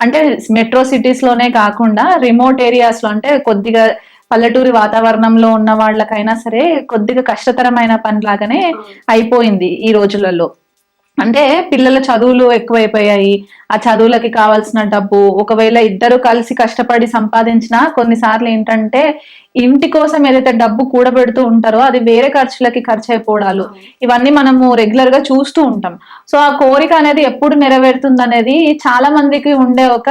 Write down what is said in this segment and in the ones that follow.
అంటే మెట్రో సిటీస్లోనే కాకుండా రిమోట్ ఏరియాస్లో అంటే కొద్దిగా పల్లెటూరి వాతావరణంలో ఉన్న వాళ్ళకైనా సరే కొద్దిగా కష్టతరమైన పని లాగానే అయిపోయింది ఈ రోజులలో. అంటే పిల్లల చదువులు ఎక్కువైపోయాయి. ఆ చదువులకి కావాల్సిన డబ్బు ఒకవేళ ఇద్దరు కలిసి కష్టపడి సంపాదించినా కొన్నిసార్లు ఏంటంటే ఇంటి కోసం ఏదైతే డబ్బు కూడబెడుతూ ఉంటారో అది వేరే ఖర్చులకి ఖర్చు అయిపోవడాలు ఇవన్నీ మనము రెగ్యులర్గా చూస్తూ ఉంటాం. సో ఆ కోరిక అనేది ఎప్పుడు నెరవేరుతుంది అనేది చాలా మందికి ఉండే ఒక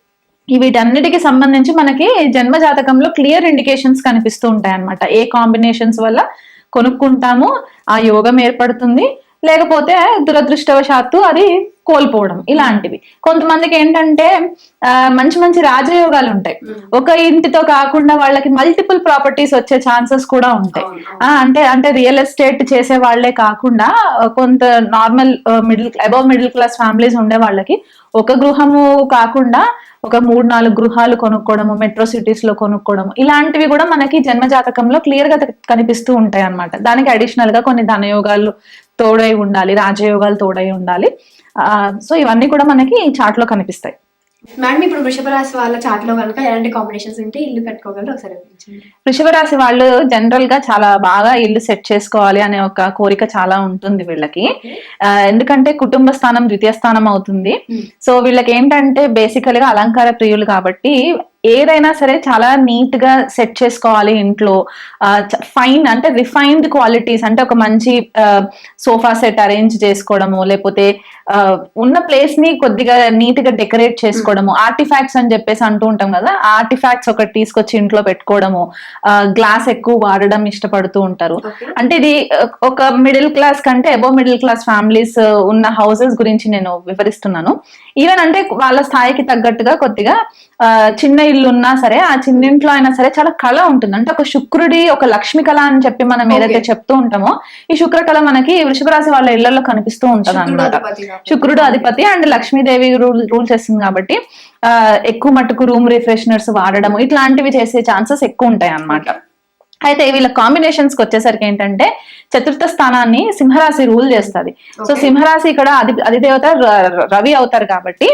వీటన్నిటికి సంబంధించి మనకి జన్మ జాతకంలో క్లియర్ ఇండికేషన్స్ కనిపిస్తూ ఉంటాయి అన్నమాట ఏ కాంబినేషన్స్ వల్ల కొనుక్కుంటాము ఆ యోగం ఏర్పడుతుంది లేకపోతే దురదృష్టవశాత్తు అది కోల్పోవడం ఇలాంటివి. కొంతమందికి ఏంటంటే మంచి మంచి రాజయోగాలు ఉంటాయి. ఒక ఇంటితో కాకుండా వాళ్ళకి మల్టిపుల్ ప్రాపర్టీస్ వచ్చే ఛాన్సెస్ కూడా ఉంటాయి. అంటే అంటే రియల్ ఎస్టేట్ చేసే వాళ్ళే కాకుండా కొంత normal middle above middle class families ఉండే వాళ్ళకి ఒక గృహము కాకుండా ఒక మూడు నాలుగు గృహాలు కొనుక్కోవడము మెట్రో సిటీస్లో కొనుక్కోవడము ఇలాంటివి కూడా మనకి జన్మ జాతకంలో క్లియర్గా కనిపిస్తూ ఉంటాయి అన్నమాట దానికి అడిషనల్గా కొన్ని ధనయోగాలు తోడై ఉండాలి రాజయోగాలు తోడై ఉండాలి. సో ఇవన్నీ కూడా మనకి ఈ చార్ట్లో కనిపిస్తాయి. మేడం ఇప్పుడు వృషభ రాశి వాళ్ళ చాట్లో కనుక ఎలాంటి కాంబినేషన్స్ ఉంటే ఇల్లు కట్టుకోగలరు? ఒకసారి వృషభ రాశి వాళ్ళు జనరల్గా చాలా బాగా ఇల్లు సెట్ చేసుకోవాలి అనే ఒక కోరిక చాలా ఉంటుంది వీళ్ళకి. ఎందుకంటే కుటుంబ స్థానం ద్వితీయ స్థానం అవుతుంది. Hmm. సో వీళ్ళకి ఏంటంటే బేసికల్గా అలంకార ప్రియులు కాబట్టి ఏదైనా సరే చాలా నీట్గా సెట్ చేసుకోవాలి ఇంట్లో. ఫైన్ అంటే రిఫైన్డ్ క్వాలిటీస్ అంటే ఒక మంచి సోఫా సెట్ అరేంజ్ చేసుకోవడము లేకపోతే ఉన్న ప్లేస్ని కొద్దిగా నీట్గా డెకరేట్ చేసుకోవడము ఆర్టిఫాక్ట్స్ అని చెప్పేసి అంటూ ఉంటాం కదా ఆర్టిఫాక్ట్స్ ఒకటి తీసుకొచ్చి ఇంట్లో పెట్టుకోవడము గ్లాస్ ఎక్కువ వాడడం ఇష్టపడుతూ ఉంటారు. అంటే ఇది ఒక మిడిల్ క్లాస్ కంటే above middle class families houses houses గురించి నేను వివరిస్తున్నాను. ఈవెన్ అంటే వాళ్ళ స్థాయికి తగ్గట్టుగా కొద్దిగా ఆ, చిన్న ఇల్లు ఉన్నా సరే ఆ చిన్నింట్లో అయినా సరే చాలా కళ ఉంటుంది అంటే ఒక శుక్రుడి ఒక లక్ష్మి కళ అని చెప్పి మనం ఏదైతే. చెప్తూ ఉంటామో ఈ శుక్ర కళ మనకి వృషభ రాశి వాళ్ళ ఇళ్ళలో కనిపిస్తూ ఉంటది అనమాట. శుక్రుడు అధిపతి అండ్ లక్ష్మీదేవి రూల్ రూల్ చేస్తుంది కాబట్టి ఆ, ఎక్కువ మట్టుకు రూమ్ రిఫ్రెషనర్స్ వాడడం ఇట్లాంటివి చేసే ఛాన్సెస్ ఎక్కువ ఉంటాయి అన్నమాట అయితే వీళ్ళ కాంబినేషన్స్కి వచ్చేసరికి ఏంటంటే చతుర్థ స్థానాన్ని సింహరాశి రూల్ చేస్తుంది సో. సింహరాశి ఇక్కడ అధి అధిదేవత రవి అవుతారు కాబట్టి.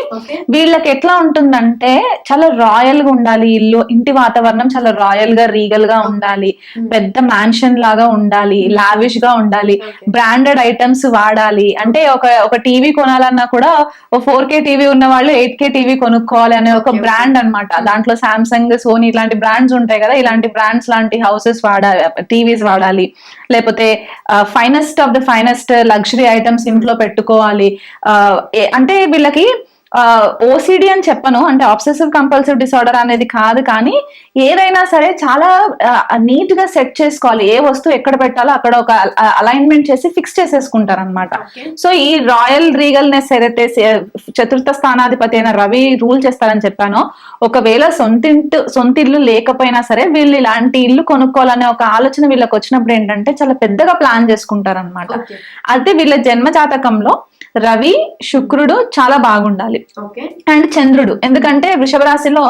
వీళ్ళకి ఎట్లా ఉంటుందంటే చాలా రాయల్గా ఉండాలి ఇల్లు ఇంటి వాతావరణం చాలా రాయల్గా రీగల్గా ఉండాలి Hmm. పెద్ద మ్యాన్షన్ లాగా ఉండాలి లావిష్గా ఉండాలి. బ్రాండెడ్ ఐటమ్స్ వాడాలి అంటే ఒక ఒక టీవీ కొనాలన్నా కూడా ఒక ఫోర్ కే టీవీ ఉన్న వాళ్ళు ఎయిట్ కే టీవీ కొనుక్కోవాలి అనే ఒక. బ్రాండ్ అన్నమాట దాంట్లో సామ్సంగ్ సోనీ ఇలాంటి బ్రాండ్స్ ఉంటాయి కదా ఇలాంటి బ్రాండ్స్ లాంటి హౌసెస్ వాడాలి టీవీస్ వాడాలి. లేకపోతే finest of the finest luxury items ఇంట్లో పెట్టుకోవాలి. ఆ, అంటే వీళ్ళకి ఓసిడి అని చెప్పను అంటే ఆబ్సెసివ్ కంపల్సివ్ డిసార్డర్ అనేది కాదు కానీ ఏదైనా సరే చాలా నీట్గా సెట్ చేసుకోవాలి ఏ వస్తువు ఎక్కడ పెట్టాలో అక్కడ ఒక అలైన్మెంట్ చేసి ఫిక్స్ చేసేసుకుంటారు అనమాట. సో ఈ రాయల్ రీగల్నెస్ ఏదైతే చతుర్థ స్థానాధిపతి అయిన రవి రూల్ చేస్తారని చెప్పానో ఒకవేళ సొంతింటి సొంతిల్లు లేకపోయినా సరే వీళ్ళు ఇలాంటి ఇల్లు కొనుక్కోవాలనే ఒక ఆలోచన వీళ్ళకి వచ్చినప్పుడు ఏంటంటే చాలా పెద్దగా ప్లాన్ చేసుకుంటారు అనమాట. అయితే వీళ్ళ జన్మ జాతకంలో రవి శుక్రుడు చాలా బాగుండాలి. అండ్ చంద్రుడు. ఎందుకంటే వృషభ రాశిలో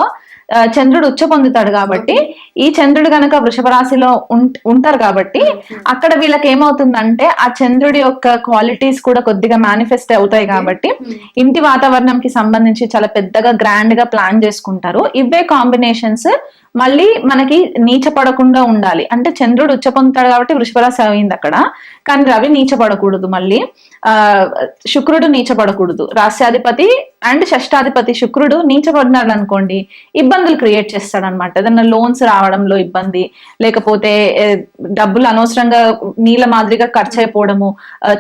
చంద్రుడు ఉచ్చ పొందుతాడు కాబట్టి ఈ చంద్రుడు గనక వృషభ రాశిలో ఉంటారు కాబట్టి అక్కడ వీళ్ళకి ఏమవుతుందంటే ఆ చంద్రుడి యొక్క క్వాలిటీస్ కూడా కొద్దిగా మేనిఫెస్ట్ అవుతాయి కాబట్టి Hmm. ఇంటి వాతావరణం కి సంబంధించి చాలా పెద్దగా గ్రాండ్గా ప్లాన్ చేసుకుంటారు. ఇవే కాంబినేషన్స్ మళ్ళీ మనకి నీచ పడకుండా ఉండాలి. అంటే చంద్రుడు ఉచ్చ పొందుతాడు కాబట్టి వృషభరాశి అయింది అక్కడ. కానీ రవి నీచ పడకూడదు మళ్ళీ. ఆ శుక్రుడు నీచ పడకూడదు రాస్యాధిపతి అండ్ షష్టాధిపతి శుక్రుడు నీచ పడినాడు అనుకోండి ఇబ్బందులు క్రియేట్ చేస్తాడు అనమాట ఏదన్నా లోన్స్ రావడంలో ఇబ్బంది లేకపోతే డబ్బులు అనవసరంగా నీళ్ళ మాదిరిగా ఖర్చు అయిపోవడము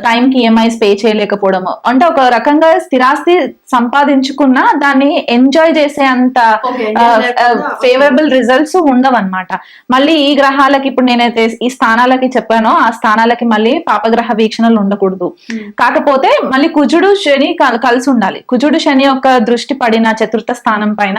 టైంకి ఈఎంఐస్ పే చేయలేకపోవడము. అంటే ఒక రకంగా స్థిరాస్తి సంపాదించుకున్నా దాన్ని ఎంజాయ్ చేసే అంత ఫేవరబుల్ రిజల్ట్స్ ఉండవన్నమాట. మళ్ళీ ఈ గ్రహాలకి ఇప్పుడు నేనైతే ఈ స్థానాలకి చెప్పానో ఆ స్థానాలకి మళ్ళీ పాపగ్రహ వీక్షణలు ఉండకూడదు. Hmm. కాకపోతే మళ్ళీ కుజుడు శని కల్- కలిసి ఉండాలి. కుజుడు శని యొక్క దృష్టి పడిన చతుర్థ స్థానం పైన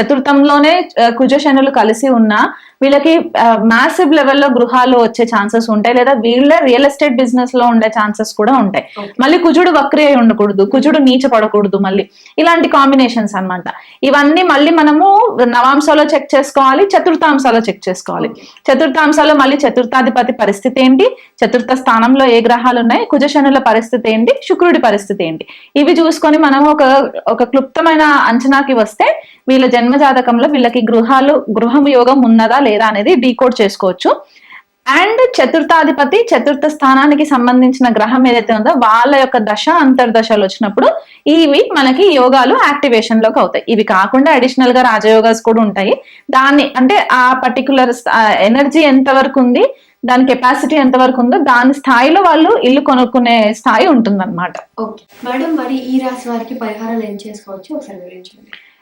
చతుర్థంలోనే కుజ శనులు కలిసి ఉన్నా వీళ్ళకి మ్యాసివ్ లెవెల్లో గృహాలు వచ్చే ఛాన్సెస్ ఉంటాయి లేదా వీళ్ళే రియల్ ఎస్టేట్ బిజినెస్లో ఉండే ఛాన్సెస్ కూడా ఉంటాయి. మళ్ళీ కుజుడు వక్రి అయి ఉండకూడదు. కుజుడు నీచ పడకూడదు మళ్ళీ. ఇలాంటి కాంబినేషన్స్ అన్నమాట. ఇవన్నీ మళ్ళీ మనము నవాంశాలో చెక్ చేసుకోవాలి. చతుర్థాంశాలో చెక్ చేసుకోవాలి. చతుర్థాంశాలో మళ్ళీ చతుర్థాధిపతి పరిస్థితి ఏంటి? చతుర్థ స్థానంలో ఏ గ్రహాలు ఉన్నాయి? కుజశనుల పరిస్థితి ఏంటి? శుక్రుడి పరిస్థితి ఏంటి? ఇవి చూసుకొని మనం ఒక ఒక క్లుప్తమైన అంచనాకి వస్తే వీళ్ళ జన్మ జాతకంలో వీళ్ళకి గృహాలు గృహం యోగం ఉన్నదా లేదా అనేది డీకోడ్ చేసుకోవచ్చు. అండ్ చతుర్థాధిపతి చతుర్థ స్థానానికి సంబంధించిన గ్రహం ఏదైతే ఉందో వాళ్ళ యొక్క దశ అంతర్దశలు వచ్చినప్పుడు ఇవి మనకి యోగాలు యాక్టివేషన్లోకి అవుతాయి. ఇవి కాకుండా అడిషనల్గా రాజయోగాస్ కూడా ఉంటాయి. దాన్ని అంటే ఆ పర్టికులర్ ఎనర్జీ ఎంత వరకు ఉంది దాని కెపాసిటీ ఎంత వరకు ఉందో దాని స్థాయిలో వాళ్ళు ఇల్లు కొనుక్కునే స్థాయి ఉంటుందన్నమాట. ఓకే. మేడం మరి ఈ రాశి వారికి పరిహారాలు ఏం చేసుకోవచ్చు? ఒకసారి వివరించండి.